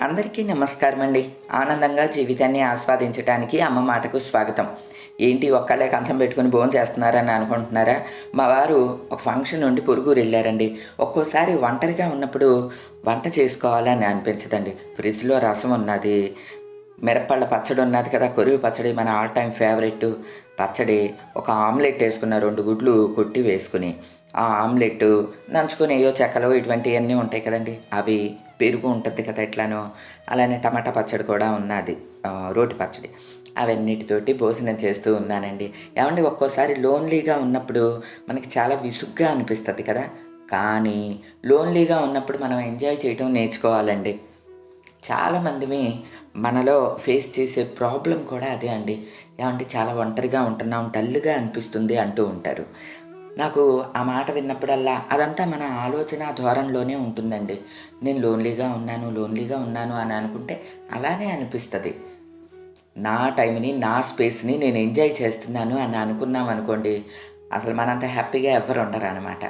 అందరికీ నమస్కారం అండి ఆనందంగా జీవితాన్ని ఆస్వాదించడానికి అమ్మ మాటకు స్వాగతం. ఏంటి ఒక్కళ్ళే కంచం పెట్టుకుని భోజనం చేస్తున్నారని అనుకుంటున్నారా? మా వారు ఒక ఫంక్షన్ నుండి పురుగురు వెళ్ళారండి. ఒక్కోసారి ఒంటరిగా ఉన్నప్పుడు వంట చేసుకోవాలని అనిపించదండి. ఫ్రిడ్జ్లో రసం ఉన్నది మిరపళ్ళ పచ్చడి ఉన్నది కదా కొరివి పచ్చడి మన ఆల్ టైమ్ ఫేవరెట్ పచ్చడి ఒక ఆమ్లెట్ వేసుకున్న రెండు గుడ్లు కొట్టి వేసుకుని ఆ ఆమ్లెట్ నంచుకొని ఏయో చెక్కలు ఇటువంటివన్నీ ఉంటాయి కదండి. అవి పెరుగు ఉంటుంది కదా ఎట్లానో. అలానే టమాటా పచ్చడి కూడా ఉన్నది. రోటి పచ్చడి. అవన్నిటితోటి భోజనం చేస్తూ ఉన్నానండి. ఏమండి ఒక్కోసారి లోన్లీగా ఉన్నప్పుడు మనకి చాలా విసుగ్గా అనిపిస్తుంది కదా. కానీ లోన్లీగా ఉన్నప్పుడు మనం ఎంజాయ్ చేయడం నేర్చుకోవాలండి. చాలామందిమి మనలో ఫేస్ చేసే ప్రాబ్లం కూడా అదే అండి. ఏమంటే చాలా ఒంటరిగా ఉంటున్నాం డల్గా అనిపిస్తుంది అంటూ ఉంటారు. నాకు ఆ మాట విన్నప్పుడల్లా అదంతా మన ఆలోచన ధోరణిలోనే ఉంటుందండి. నేను లోన్లీగా ఉన్నాను లోన్లీగా ఉన్నాను అని అనుకుంటే అలానే అనిపిస్తుంది. నా టైంని నా స్పేస్ని నేను ఎంజాయ్ చేస్తున్నాను అని అనుకున్నాం అనుకోండి అసలు మనంత హ్యాపీగా ఎవరు ఉండరు అనమాట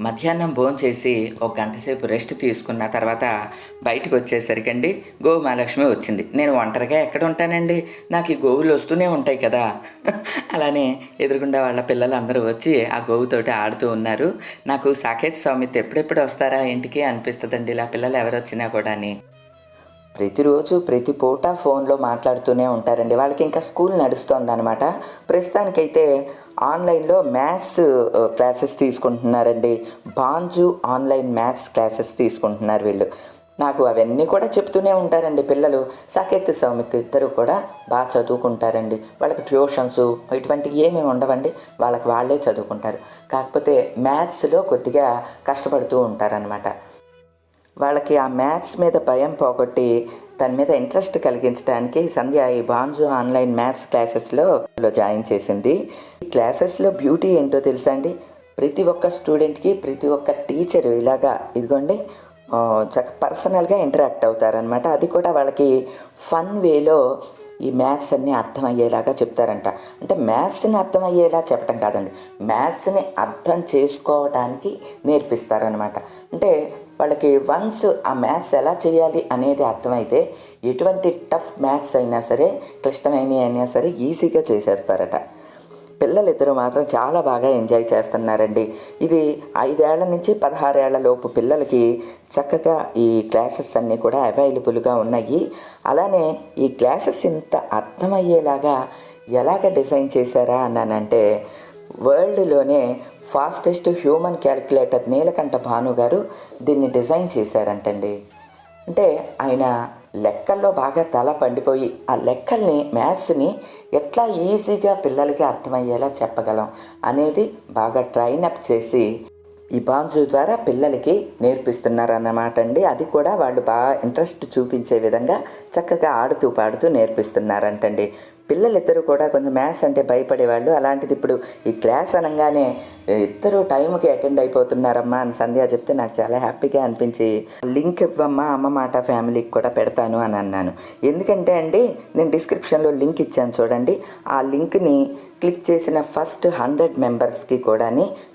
మధ్యాహ్నం భోంచేసి ఒక గంట సేపు రెస్ట్ తీసుకున్న తర్వాత బయటకు వచ్చేసరికండి గోవు మహాలక్ష్మి వచ్చింది. నేను ఒంటరిగా ఎక్కడ ఉంటానండి? నాకు ఈ గోవులు వస్తూనే ఉంటాయి కదా. అలానే ఎదురుగుండా వాళ్ళ పిల్లలు అందరూ వచ్చి ఆ గోవుతోటి ఆడుతూ ఉన్నారు. నాకు సాకేత్ స్వామితో ఎప్పుడెప్పుడు వస్తారా? ఇంటికి అనిపిస్తుందండి? ఇలా పిల్లలు ఎవరు వచ్చినా కూడా అని ప్రతిరోజు ప్రతి పూట ఫోన్లో మాట్లాడుతూనే ఉంటారండి. వాళ్ళకి ఇంకా స్కూల్ నడుస్తుంది అనమాట ప్రస్తుతానికైతే ఆన్లైన్లో మ్యాథ్స్ క్లాసెస్ తీసుకుంటున్నారండి. బాంజు ఆన్లైన్ మ్యాథ్స్ క్లాసెస్ తీసుకుంటున్నారు వీళ్ళు. నాకు అవన్నీ కూడా చెప్తూనే ఉంటారండి పిల్లలు. సాకేత్ సౌమిత్ ఇద్దరు కూడా బాగా చదువుకుంటారండి. వాళ్ళకి ట్యూషన్స్ ఇటువంటివి ఏమేమి ఉండవండి వాళ్ళకి వాళ్ళే చదువుకుంటారు. కాకపోతే మ్యాథ్స్లో కొద్దిగా కష్టపడుతూ ఉంటారనమాట వాళ్ళకి ఆ మ్యాథ్స్ మీద భయం పోగొట్టి తన మీద ఇంట్రెస్ట్ కలిగించడానికి సంధ్య ఈ బాన్జు ఆన్లైన్ మ్యాథ్స్ క్లాసెస్లో జాయిన్ చేసింది. ఈ క్లాసెస్లో బ్యూటీ ఏంటో తెలుసా అండి? ప్రతి ఒక్క స్టూడెంట్కి ప్రతి ఒక్క టీచర్ ఇలాగా ఇదిగోండి చక్క పర్సనల్గా ఇంటరాక్ట్ అవుతారనమాట అది కూడా వాళ్ళకి ఫన్ వేలో ఈ మ్యాథ్స్ అన్నీ అర్థమయ్యేలాగా చెప్తారంట. అంటే మ్యాథ్స్ని అర్థమయ్యేలా చెప్పడం కాదండి. మ్యాథ్స్ని అర్థం చేసుకోవడానికి నేర్పిస్తారనమాట అంటే వాళ్ళకి వన్స్ ఆ మ్యాథ్స్ ఎలా చేయాలి అనేది అర్థమైతే ఎటువంటి టఫ్ మ్యాథ్స్ అయినా సరే క్లిష్టమైనవి అయినా సరే ఈజీగా చేసేస్తారట. పిల్లలిద్దరూ మాత్రం చాలా బాగా ఎంజాయ్ చేస్తున్నారండి. ఇది ఐదేళ్ళ నుంచి పదహారేళ్ళ లోపు పిల్లలకి చక్కగా ఈ క్లాసెస్ అన్నీ కూడా అవైలబుల్గా ఉన్నాయి. అలానే ఈ క్లాసెస్ ఇంత అర్థమయ్యేలాగా ఎలాగ డిజైన్ చేశారా అన్నానంటే వరల్డ్లోనే fastest human calculator Neelakanta Bhanu గారు దీన్ని డిజైన్ చేశారంటండి. అంటే ఆయన లెక్కల్లో బాగా తల పండిపోయి ఆ లెక్కల్ని మ్యాథ్స్ని ఎట్లా ఈజీగా పిల్లలకి అర్థమయ్యేలా చెప్పగలం అనేది బాగా ట్రైన్ అప్ చేసి ఈ బాన్సు ద్వారా పిల్లలకి నేర్పిస్తున్నారన్నమాట అండి అది కూడా వాళ్ళు బాగా ఇంట్రెస్ట్ చూపించే విధంగా చక్కగా ఆడుతూ పాడుతూ నేర్పిస్తున్నారంటండి. పిల్లలిద్దరూ కూడా కొంచెం మ్యాథ్స్ అంటే భయపడేవాళ్ళు. అలాంటిది ఇప్పుడు ఈ క్లాస్ అనగానే ఇద్దరు టైంకి అటెండ్ అయిపోతున్నారమ్మా అని సంధ్య చెప్తే నాకు చాలా హ్యాపీగా అనిపించి లింక్ ఇవ్వమ్మా అమ్మ మాట ఫ్యామిలీకి కూడా పెడతాను అని అన్నాను. ఎందుకంటే అండి నేను డిస్క్రిప్షన్లో లింక్ ఇచ్చాను చూడండి. ఆ లింక్ని క్లిక్ చేసిన ఫస్ట్ హండ్రెడ్ మెంబర్స్కి కూడా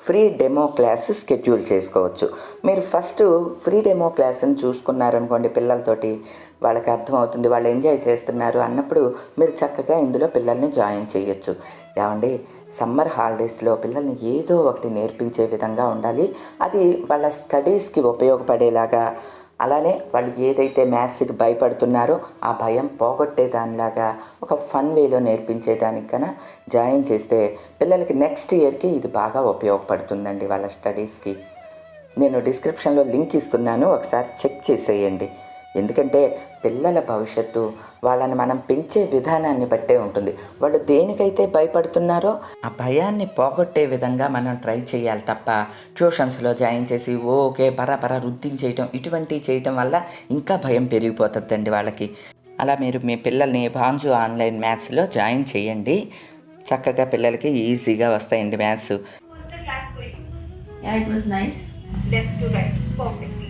ఫ్రీ డెమో క్లాస్ స్కెడ్యూల్ చేసుకోవచ్చు. మీరు ఫస్ట్ ఫ్రీ డెమో క్లాస్ని చూసుకున్నారనుకోండి పిల్లలతోటి వాళ్ళకి అర్థమవుతుంది వాళ్ళు ఎంజాయ్ చేస్తున్నారు అన్నప్పుడు మీరు చక్కగా ఇందులో పిల్లల్ని జాయిన్ చేయొచ్చు. ఏమండి? సమ్మర్ హాలిడేస్లో పిల్లల్ని ఏదో ఒకటి నేర్పించే విధంగా ఉండాలి. అది వాళ్ళ స్టడీస్కి ఉపయోగపడేలాగా అలానే వాళ్ళు ఏదైతే మ్యాథ్స్కి భయపడుతున్నారో ఆ భయం పోగొట్టేదానిలాగా ఒక ఫన్ వేలో నేర్పించేదానికి కన్నా జాయిన్ చేస్తే పిల్లలకి నెక్స్ట్ ఇయర్కి ఇది బాగా ఉపయోగపడుతుందండి వాళ్ళ స్టడీస్కి. నేను డిస్క్రిప్షన్లో లింక్ ఇస్తున్నాను ఒకసారి చెక్ చేసేయండి. ఎందుకంటే పిల్లల భవిష్యత్తు వాళ్ళని మనం పెంచే విధానాన్ని బట్టే ఉంటుంది వాళ్ళు దేనికైతే భయపడుతున్నారో ఆ భయాన్ని పోగొట్టే విధంగా మనం ట్రై చేయాలి తప్ప ట్యూషన్స్లో జాయిన్ చేసి ఓకే పరా రుద్దించేయటం ఇటువంటివి చేయటం వల్ల ఇంకా భయం పెరిగిపోతుందండి వాళ్ళకి అలా మీరు మీ పిల్లల్ని బాంజు ఆన్లైన్ మ్యాథ్స్లో జాయిన్ చేయండి చక్కగా పిల్లలకి ఈజీగా వస్తాయండి maths? Yeah, it was nice. Left to right.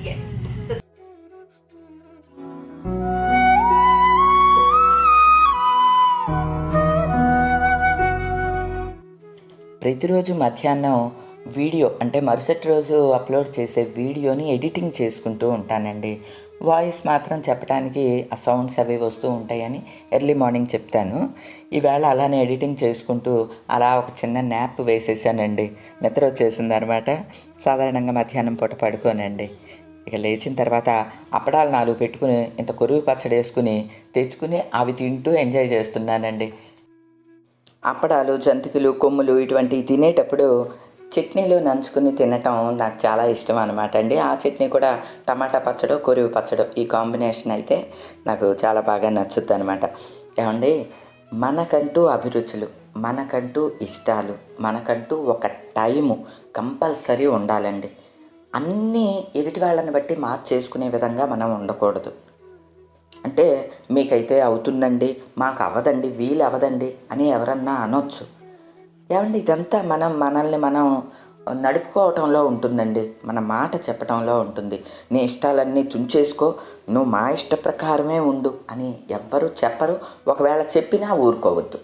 ప్రతిరోజు మధ్యాహ్నం వీడియో అంటే మరుసటి రోజు అప్లోడ్ చేసే వీడియోని ఎడిటింగ్ చేసుకుంటూ ఉంటానండి. వాయిస్ మాత్రం చెప్పడానికి ఆ సౌండ్స్ అవి వస్తూ ఉంటాయని ఎర్లీ మార్నింగ్ చెప్తాను. ఈవేళ అలానే ఎడిటింగ్ చేసుకుంటూ అలా ఒక చిన్న న్యాప్ వేసేసానండి. నిద్ర వచ్చేసింది అనమాట సాధారణంగా మధ్యాహ్నం పూట పడుకోనండి. ఇక లేచిన తర్వాత అప్పడాలు నాలుగు పెట్టుకుని ఇంత కొరువు పచ్చడి వేసుకుని తెచ్చుకుని అవి తింటూ ఎంజాయ్ చేస్తున్నానండి. అప్పడాలు జంతికలు కొమ్ములు ఇటువంటివి తినేటప్పుడు చట్నీలో నంచుకుని తినటం నాకు చాలా ఇష్టం అనమాట అండి. ఆ చట్నీ కూడా టమాటా పచ్చడో కొరివి పచ్చడో ఈ కాంబినేషన్ అయితే నాకు చాలా బాగా నచ్చుద్ది అనమాట ఏమండి? మనకంటూ అభిరుచులు మనకంటూ ఇష్టాలు మనకంటూ ఒక టైము కంపల్సరీ ఉండాలండి. అన్నీ ఎదుటి వాళ్ళని బట్టి మార్చేసుకునే విధంగా మనం ఉండకూడదు. అంటే మీకైతే అవుతుందండి మాకు అవ్వదండి వీలు అవ్వదండి అని ఎవరన్నా అనొచ్చు. ఏమండి ఇదంతా మనం మనల్ని మనం నడుపుకోవటంలో ఉంటుందండి మన మాట చెప్పటంలో ఉంటుంది. నీ ఇష్టాలన్నీ తుంచేసుకో నువ్వు మా ఇష్ట ప్రకారమే ఉండు అని ఎవ్వరు చెప్పరు ఒకవేళ చెప్పినా ఊరుకోవద్దు.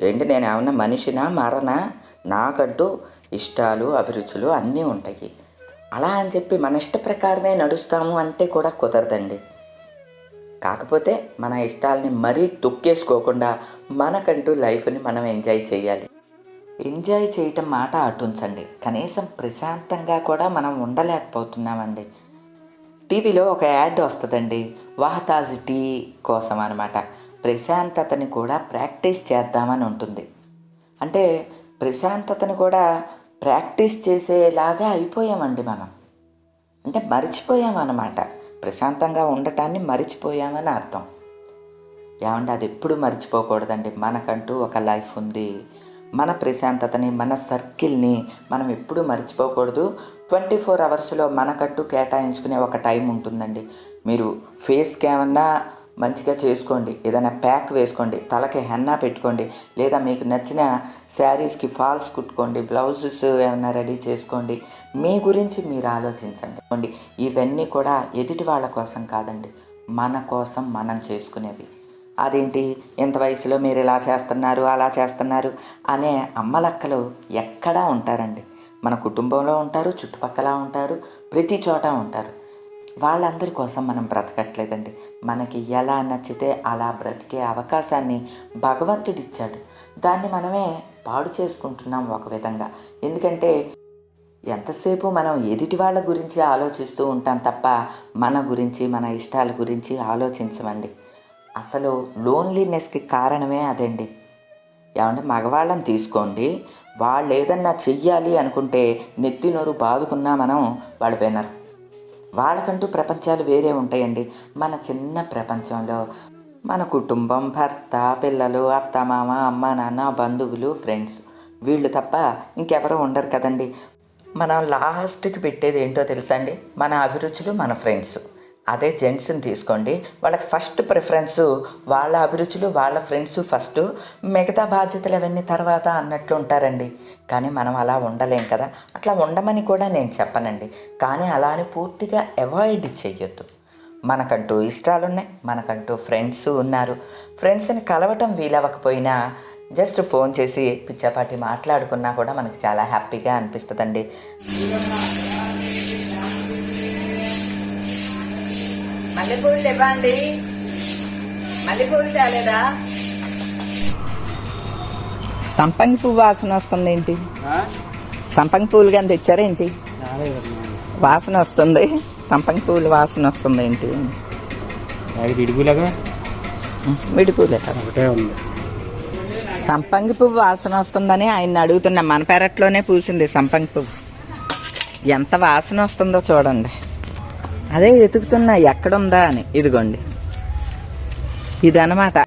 ఏంటి నేను ఏమన్నా మనిషినా మరనా? నాకంటూ ఇష్టాలు అభిరుచులు అన్నీ ఉంటాయి. అలా అని చెప్పి మన ఇష్ట ప్రకారమే నడుస్తాము అంటే కూడా కుదరదండి. కాకపోతే మన ఇష్టాలని మరీ తొక్కేసుకోకుండా మనకంటూ లైఫ్ని మనం ఎంజాయ్ చేయాలి. ఎంజాయ్ చేయటం మాట అటుంచండి. కనీసం ప్రశాంతంగా కూడా మనం ఉండలేకపోతున్నామండి. టీవీలో ఒక యాడ్ వస్తుందండి. వాహతాజ్ టీ కోసం అనమాట ప్రశాంతతని కూడా ప్రాక్టీస్ చేద్దామని ఉంటుంది. అంటే ప్రశాంతతని కూడా ప్రాక్టీస్ చేసేలాగా అయిపోయామండి మనం. అంటే మర్చిపోయామన్నమాట. ప్రశాంతంగా ఉండటాన్ని మర్చిపోయామని అర్థం. ఏమంటే అది ఎప్పుడు మర్చిపోకూడదండి? మనకంటూ ఒక లైఫ్ ఉంది. మన ప్రశాంతతని మన సర్కిల్ని మనం ఎప్పుడు మర్చిపోకూడదు. ట్వంటీ ఫోర్ అవర్స్లో మనకంటూ కేటాయించుకునే ఒక టైం ఉంటుందండి. మీరు ఫేస్కి ఏమన్నా మంచిగా చేసుకోండి. ఏదైనా ప్యాక్ వేసుకోండి. తలకి హెన్నా పెట్టుకోండి. లేదా మీకు నచ్చిన శారీస్కి ఫాల్స్ కుట్టుకోండి. బ్లౌజెస్ ఏమైనా రెడీ చేసుకోండి. మీ గురించి మీరు ఆలోచించండి. ఇవన్నీ కూడా ఎదుటి వాళ్ళ కోసం కాదండి. మన కోసం మనం చేసుకునేవి. అదేంటి? ఇంత వయసులో మీరు ఇలా చేస్తున్నారు అలా చేస్తున్నారు అనే అమ్మలక్కలు ఎక్కడా ఉంటారండి. మన కుటుంబంలో ఉంటారు చుట్టుపక్కల ఉంటారు ప్రతి చోట ఉంటారు. వాళ్ళందరి కోసం మనం బ్రతకట్లేదండి. మనకి ఎలా నచ్చితే అలా బ్రతికే అవకాశాన్ని భగవంతుడిచ్చాడు. దాన్ని మనమే పాడు చేసుకుంటున్నాం ఒక విధంగా. ఎందుకంటే ఎంతసేపు మనం ఎదుటి వాళ్ళ గురించి ఆలోచిస్తూ ఉంటాం తప్ప మన గురించి మన ఇష్టాల గురించి ఆలోచించమండి. అసలు లోన్లీనెస్కి కారణమే అదండి. ఏమంటే మగవాళ్ళని తీసుకోండి. వాళ్ళు ఏదన్నా చెయ్యాలి అనుకుంటే నెత్తి నోరు బాదుకున్నా మనం వాళ్ళు వినరు. వాళ్ళకంటూ ప్రపంచాలు వేరే ఉంటాయండి. మన చిన్న ప్రపంచంలో మన కుటుంబం భర్త పిల్లలు అత్త మామ అమ్మ నాన్న బంధువులు ఫ్రెండ్స్. వీళ్ళు తప్ప ఇంకెవరో ఉండరు కదండి. మనం లాస్ట్కి పెట్టేది ఏంటో తెలుసా అండి? మన అభిరుచులు మన ఫ్రెండ్స్. అదే జెంట్స్ని తీసుకోండి. వాళ్ళకి ఫస్ట్ ప్రిఫరెన్స్ వాళ్ళ అభిరుచులు వాళ్ళ ఫ్రెండ్స్ ఫస్ట్. మిగతా బాధ్యతలు అవన్నీ తర్వాత అన్నట్లు ఉంటారండి. కానీ మనం అలా ఉండలేం కదా. అట్లా ఉండమని కూడా నేను చెప్పనండి. కానీ అలా అని పూర్తిగా అవాయిడ్ చేయొద్దు మనకంటూ ఇష్టాలు ఉన్నాయి మనకంటూ ఫ్రెండ్స్ ఉన్నారు. ఫ్రెండ్స్ని కలవటం వీలవ్వకపోయినా జస్ట్ ఫోన్ చేసి పిచ్చాపాటి మాట్లాడుకున్నా కూడా మనకి చాలా హ్యాపీగా అనిపిస్తుందండి. మల్లెపూలు ఇవ్వండి మల్లెపూలు తేలేదా? సంపంగి పువ్వు వాసన వస్తుంది ఏంటి సంపంగి పూలు కానీ తెచ్చారేంటి? వాసన వస్తుంది. సంపంగి పువ్వుల వాసన వస్తుంది ఏంటి ఉంది. సంపంగి పువ్వు వాసన వస్తుందని ఆయన అడుగుతున్నా మన పెరట్లోనే పూసింది సంపంగి పువ్వు. ఎంత వాసన వస్తుందో చూడండి. అదే వెతుకుతున్నా ఎక్కడుందా అని. ఇదిగోండి. ఇదనమాట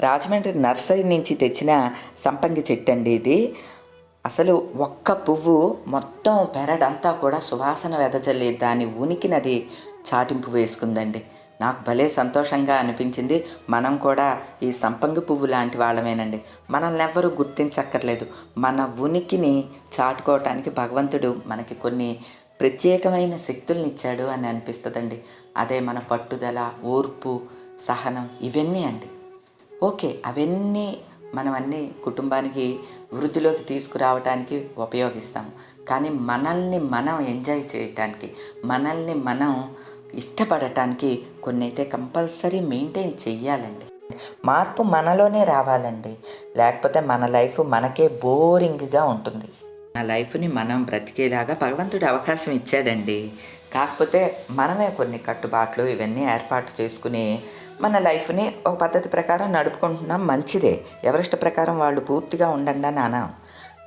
రాజమండ్రి నర్సరీ నుంచి తెచ్చిన సంపంగి చెట్టు అండి ఇది. అసలు ఒక్క పువ్వు మొత్తం పెరడంతా కూడా సువాసన వెదజల్లి దాని ఉనికినది చాటింపు వేసుకుందండి. నాకు భలే సంతోషంగా అనిపించింది. మనం కూడా ఈ సంపంగి పువ్వు లాంటి వాళ్ళమేనండి. మనల్ని ఎవ్వరూ గుర్తించక్కర్లేదు. మన ఉనికిని చాటుకోవటానికి భగవంతుడు మనకి కొన్ని ప్రత్యేకమైన శక్తుల్ని ఇచ్చాడు అని అనిపిస్తుందండి. అదే మన పట్టుదల ఓర్పు సహనం ఇవన్నీ అండి. ఓకే అవన్నీ మనం అన్ని కుటుంబానికి వృద్ధిలోకి తీసుకురావడానికి ఉపయోగిస్తాం కానీ మనల్ని మనం ఎంజాయ్ చేయటానికి మనల్ని మనం ఇష్టపడటానికి కొన్ని అయితే కంపల్సరీ మెయింటైన్ చెయ్యాలండి. మార్పు మనలోనే రావాలండి. లేకపోతే మన లైఫ్ మనకే బోరింగ్గా ఉంటుంది. మన లైఫ్ని మనం బ్రతికేలాగా భగవంతుడు అవకాశం ఇచ్చాడండి. కాకపోతే మనమే కొన్ని కట్టుబాట్లు ఇవన్నీ ఏర్పాటు చేసుకుని మన లైఫ్ని ఒక పద్ధతి ప్రకారం నడుపుకుంటున్నాం మంచిదే. ఎవరెస్ట్ ప్రకారం వాళ్ళు పూర్తిగా ఉండండి అని అన్నాం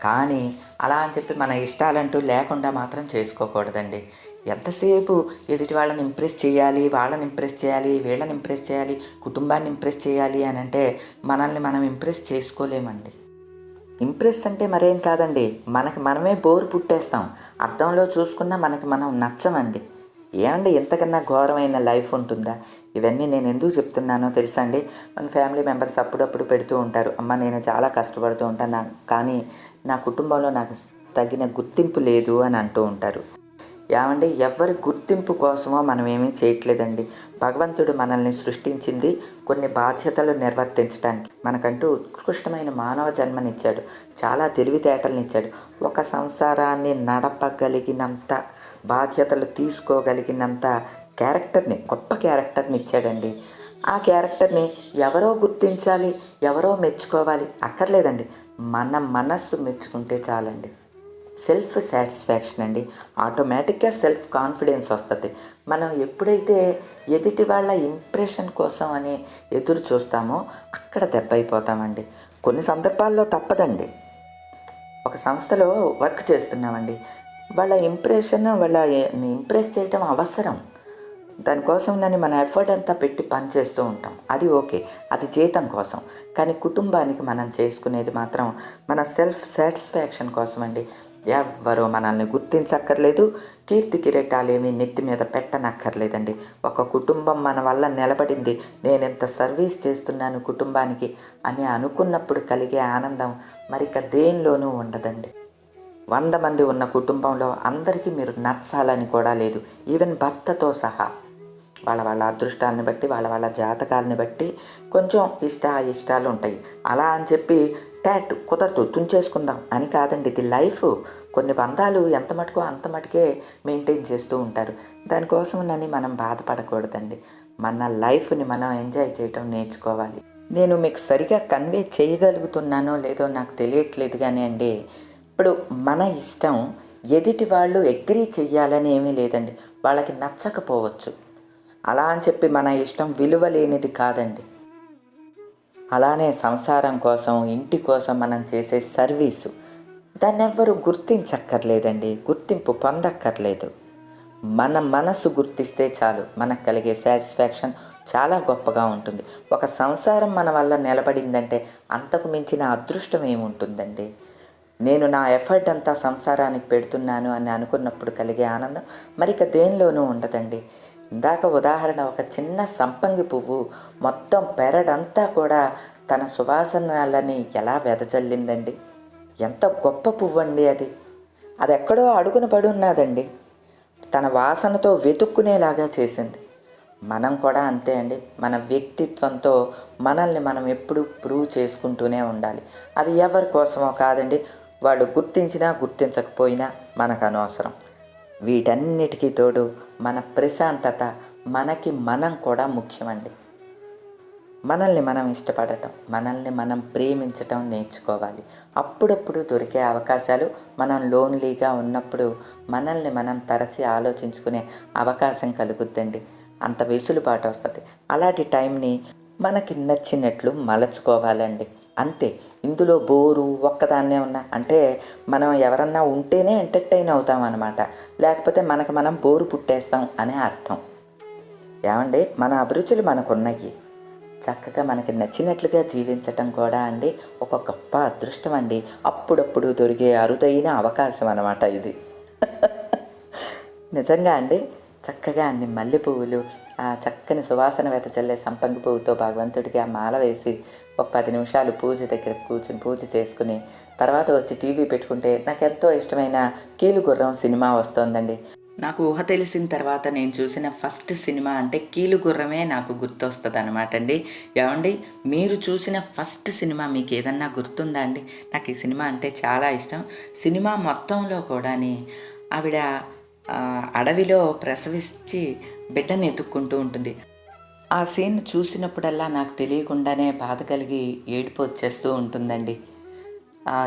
కానీ అలా అని చెప్పి మన ఇష్టాలంటూ లేకుండా మాత్రం చేసుకోకూడదండి. ఎంతసేపు ఎదుటి వాళ్ళని ఇంప్రెస్ చేయాలి వాళ్ళని ఇంప్రెస్ చేయాలి వీళ్ళని ఇంప్రెస్ చేయాలి కుటుంబాన్ని ఇంప్రెస్ చేయాలి అని అంటే మనల్ని మనం ఇంప్రెస్ చేసుకోలేమండి. ఇంప్రెస్ అంటే మరేం కాదండి. మనకి మనమే బోర్ పుట్టేస్తాం. అర్థంలో చూసుకున్నా మనకి మనం నచ్చమండి. ఏమండి ఎంతకన్నా ఘోరమైన లైఫ్ ఉంటుందా? ఇవన్నీ నేను ఎందుకు చెప్తున్నానో తెలుసా అండి? మన ఫ్యామిలీ మెంబర్స్ అప్పుడప్పుడు పెడుతూ ఉంటారు. అమ్మ నేను చాలా కష్టపడుతూ ఉంటాను కానీ నా కుటుంబంలో నాకు తగిన గుర్తింపు లేదు అని అంటూ ఉంటారు. ఏమండి ఎవరి గుర్తింపు కోసమో మనం ఏమీ చేయట్లేదండి. భగవంతుడు మనల్ని సృష్టించింది కొన్ని బాధ్యతలు నిర్వర్తించడానికి మనకంటూ ఉత్కృష్టమైన మానవ జన్మనిచ్చాడు. చాలా తెలివితేటలనిచ్చాడు. ఒక సంసారాన్ని నడపగలిగినంత బాధ్యతలు తీసుకోగలిగినంత క్యారెక్టర్ని గొప్ప క్యారెక్టర్ని ఇచ్చాడండి ఆ క్యారెక్టర్ని ఎవరో గుర్తించాలి ఎవరో మెచ్చుకోవాలి అక్కర్లేదండి. మన మనస్సు మెచ్చుకుంటే చాలండి. సెల్ఫ్ సాటిస్ఫాక్షన్ అండి. ఆటోమేటిక్గా సెల్ఫ్ కాన్ఫిడెన్స్ వస్తుంది. మనం ఎప్పుడైతే ఎదుటి వాళ్ళ ఇంప్రెషన్ కోసం అని ఎదురు చూస్తామో అక్కడ దెబ్బ అయిపోతామండి కొన్ని సందర్భాల్లో తప్పదండి. ఒక సంస్థలో వర్క్ చేస్తున్నామండి. వాళ్ళ ఇంప్రెషన్ వాళ్ళ ఇంప్రెస్ చేయటం అవసరం. దానికోసం నన్ను మన ఎఫర్ట్ అంతా పెట్టి పని చేస్తూ ఉంటాం. అది ఓకే. అది జీతం కోసం. కానీ కుటుంబానికి మనం చేసుకునేది మాత్రం మన సెల్ఫ్ సాటిస్ఫాక్షన్ కోసం అండి ఎవ్వరూ మనల్ని గుర్తించక్కర్లేదు. కీర్తి కిరీటాలేమి నెత్తి మీద పెట్టనక్కర్లేదండి. ఒక కుటుంబం మన వల్ల నిలబడింది. నేను ఎంత సర్వీస్ చేస్తున్నాను కుటుంబానికి అని అనుకున్నప్పుడు కలిగే ఆనందం మరిక దేనిలోనూ ఉండదండి. వంద మంది ఉన్న కుటుంబంలో అందరికీ మీరు నచ్చాలని కూడా లేదు. ఈవెన్ భర్తతో సహా. వాళ్ళ వాళ్ళ అదృష్టాలను బట్టి వాళ్ళ వాళ్ళ జాతకాలను బట్టి కొంచెం ఇష్ట ఇష్టాలు ఉంటాయి. అలా అని చెప్పి ట్యాట్ కుదరదు తుంచేసుకుందాం. అని కాదండి ఇది లైఫ్. కొన్ని బంధాలు ఎంత మటుకో అంత మటుకే మెయింటైన్ చేస్తూ ఉంటారు. దానికోసం మనం బాధపడకూడదండి. మన లైఫ్ని మనం ఎంజాయ్ చేయటం నేర్చుకోవాలి. నేను మీకు సరిగా కన్వే చేయగలుగుతున్నానో లేదో నాకు తెలియట్లేదు కానీ అండి ఇప్పుడు మన ఇష్టం ఎదుటి వాళ్ళు ఎగ్రీ చెయ్యాలని ఏమీ లేదండి. వాళ్ళకి నచ్చకపోవచ్చు. అలా అని చెప్పి మన ఇష్టం విలువ లేనిది కాదండి. అలానే సంసారం కోసం ఇంటి కోసం మనం చేసే సర్వీసు. దాన్ని ఎవ్వరూ గుర్తించక్కర్లేదండి. గుర్తింపు పొందక్కర్లేదు. మన మనసు గుర్తిస్తే చాలు. మనకు కలిగే సాటిస్ఫాక్షన్ చాలా గొప్పగా ఉంటుంది. ఒక సంసారం మన వల్ల నిలబడిందంటే అంతకు మించిన అదృష్టం ఏముంటుందండి? నేను నా ఎఫర్ట్ అంతా సంసారానికి పెడుతున్నాను అని అనుకున్నప్పుడు కలిగే ఆనందం మరిక దేనిలోనూ ఉండదండి. ఇందాక ఉదాహరణ ఒక చిన్న సంపంగి పువ్వు మొత్తం పెరడంతా కూడా తన సువాసనలని ఎలా వెదజల్లిందండి? ఎంత గొప్ప పువ్వు అండి అది. అది ఎక్కడో అడుగున పడి ఉన్నదండి. తన వాసనతో వెతుక్కునేలాగా చేసింది. మనం కూడా అంతే అండి. మన వ్యక్తిత్వంతో మనల్ని మనం ఎప్పుడు ప్రూవ్ చేసుకుంటూనే ఉండాలి. అది ఎవరి కోసమో కాదండి. వాళ్ళు గుర్తించినా గుర్తించకపోయినా మనకు అనవసరం. వీటన్నిటికీ తోడు మన ప్రశాంతత మనకి మనం కూడా ముఖ్యమండి. మనల్ని మనం ఇష్టపడటం మనల్ని మనం ప్రేమించటం నేర్చుకోవాలి. అప్పుడప్పుడు దొరికే అవకాశాలు మనం లోన్లీగా ఉన్నప్పుడు మనల్ని మనం తరచి ఆలోచించుకునే అవకాశం కలుగుద్దండి. అంత వెసులుబాటు వస్తుంది. అలాంటి టైంని మనకి నచ్చినట్లు మలచుకోవాలండి. అంతే. ఇందులో బోరు ఒక్కదాన్నే ఉన్నా. అంటే మనం ఎవరన్నా ఉంటేనే ఎంటర్టైన్ అవుతాం అనమాట లేకపోతే మనకు మనం బోరు పుట్టేస్తాం అనే అర్థం. ఏమండి? మన అభిరుచులు మనకున్నాయి. చక్కగా మనకి నచ్చినట్లుగా జీవించటం కూడా అండి. ఒక గొప్ప అదృష్టం అండి. అప్పుడప్పుడు దొరికే అరుదైన అవకాశం అనమాట ఇది. నిజంగా అండి. చక్కగా అన్ని మల్లె పువ్వులు ఆ చక్కని సువాసన వెతచల్లే సంపంగి పువ్వుతో భగవంతుడికి ఆ మాల వేసి ఒక పది నిమిషాలు పూజ దగ్గర కూర్చుని పూజ చేసుకుని తర్వాత వచ్చి టీవీ పెట్టుకుంటే నాకు ఎంతో ఇష్టమైన కీలుగుర్రం సినిమా వస్తోందండి. నాకు ఊహ తెలిసిన తర్వాత నేను చూసిన ఫస్ట్ సినిమా అంటే కీలుగుర్రమే నాకు గుర్తొస్తుంది అనమాట అండి ఏమండి? మీరు చూసిన ఫస్ట్ సినిమా మీకు ఏదన్నా గుర్తుందా అండి? నాకు ఈ సినిమా అంటే చాలా ఇష్టం. సినిమా మొత్తంలో కూడాని ఆవిడ అడవిలో ప్రసవించి బిడ్డని ఎత్తుక్కుంటూ ఉంటుంది. ఆ సీన్ చూసినప్పుడల్లా నాకు తెలియకుండానే బాధ కలిగి ఏడుపు వచ్చేస్తూ ఉంటుందండి.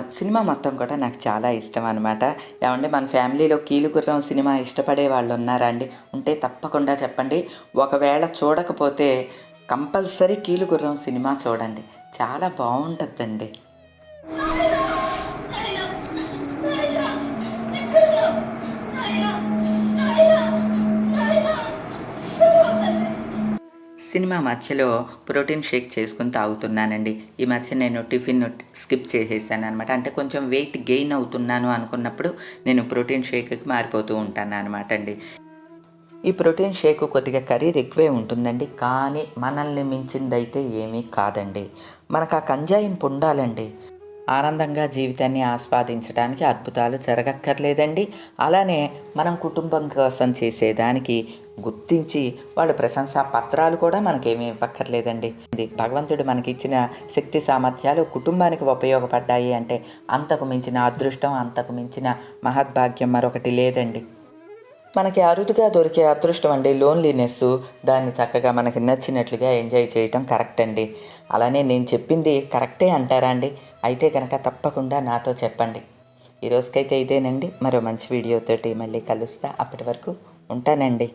సినిమా మొత్తం కూడా నాకు చాలా ఇష్టం అనమాట ఏమంటే మన ఫ్యామిలీలో కీలుగుర్రం సినిమా ఇష్టపడే వాళ్ళు ఉన్నారా అండి? ఉంటే తప్పకుండా చెప్పండి. ఒకవేళ చూడకపోతే కంపల్సరీ కీలుగుర్రం సినిమా చూడండి. చాలా బాగుంటుందండి. సినిమా మధ్యలో ప్రోటీన్ షేక్ చేసుకుని తాగుతున్నానండి. ఈ మధ్య నేను టిఫిన్ స్కిప్ చేసేసాను అనమాట అంటే కొంచెం వెయిట్ గెయిన్ అవుతున్నాను అనుకున్నప్పుడు నేను ప్రోటీన్ షేక్కి మారిపోతూ ఉంటాను అనమాట అండి ఈ ప్రోటీన్ షేక్ కొద్దిగా కర్రీ ఎక్కువే ఉంటుందండి. కానీ మనల్ని మించిందైతే ఏమీ కాదండి. మనకు ఆ కంజాయింపు ఉండాలండి ఆనందంగా జీవితాన్ని ఆస్వాదించడానికి అద్భుతాలు జరగక్కర్లేదండి. అలానే మనం కుటుంబం కోసం చేసేదానికి గుర్తించి వాళ్ళు ప్రశంసా పత్రాలు కూడా మనకేమీ ఇవ్వక్కర్లేదండి. ఇది భగవంతుడు మనకి ఇచ్చిన శక్తి సామర్థ్యాలు కుటుంబానికి ఉపయోగపడ్డాయి అంటే అంతకు మించిన అదృష్టం అంతకు మించిన మహద్భాగ్యం మరొకటి లేదండి. మనకి అరుదుగా దొరికే అదృష్టం అండి లోన్లీనెస్ దాన్ని చక్కగా మనకి నచ్చినట్లుగా ఎంజాయ్ చేయటం కరెక్ట్ అండి అలానే నేను చెప్పింది కరెక్టే అంటారా అండి? అయితే కనుక తప్పకుండా నాతో చెప్పండి. ఈ రోజుకైతే ఇదేనండి. మరో మంచి వీడియోతోటి మళ్ళీ కలుస్తా. అప్పటి వరకు ఉంటానండి.